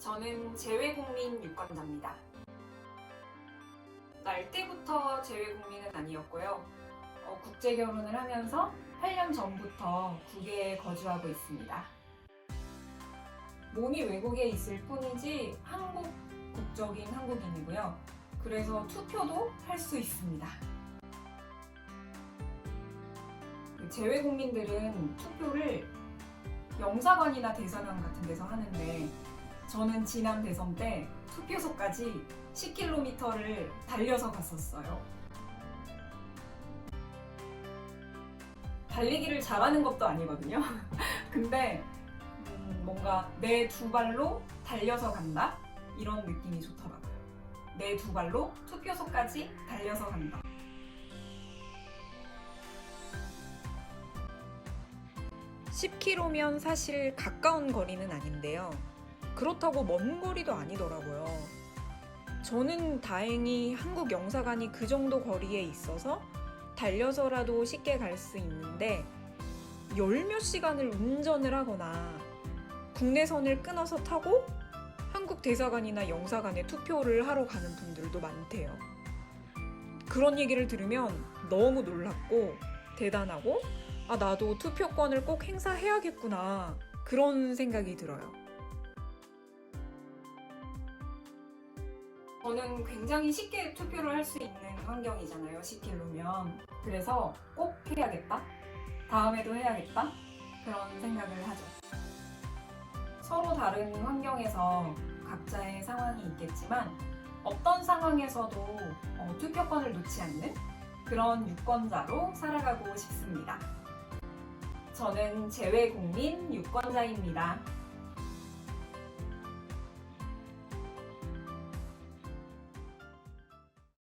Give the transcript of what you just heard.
저는 재외국민 유권자입니다. 날 때부터 재외국민은 아니었고요. 어, 국제 결혼을 하면서 8년 전부터 국외에 거주하고 있습니다. 몸이 외국에 있을 뿐이지 한국 국적인 한국인이고요. 그래서 투표도 할 수 있습니다. 재외국민들은 투표를 영사관이나 대사관 같은 데서 하는데 저는 지난 대선 때 투표소까지 10km를 달려서 갔었어요. 달리기를 잘하는 것도 아니거든요. 근데 음, 뭔가 내 두 발로 달려서 간다? 이런 느낌이 좋더라고요. 내 두 발로 투표소까지 달려서 간다. 십 k m 면 사실 가까운 거리는 아닌데요. 그렇다고 먼 거리도 아니더라고요. 저는 다행히 한국 영사관이 그 정도 거리에 있어서 달려서라도 쉽게 갈 수 있는데 열 몇 시간을 운전을 하거나 국내선을 끊어서 타고 한국 대사관이나 영사관에 투표를 하러 가는 분들도 많대요. 그런 얘기를 들으면 너무 놀랍고 대단하고 아, 나도 투표권을 꼭 행사해야겠구나. 그런 생각이 들어요. 저는 굉장히 쉽게 투표를 할 수 있는 환경이잖아요, 10km면. 그래서 꼭 해야겠다. 다음에도 해야겠다. 그런 생각을 하죠. 서로 다른 환경에서 각자의 상황이 있겠지만 어떤 상황에서도 어, 투표권을 놓지 않는 그런 유권자로 살아가고 싶습니다. 저는 재외국민 유권자입니다.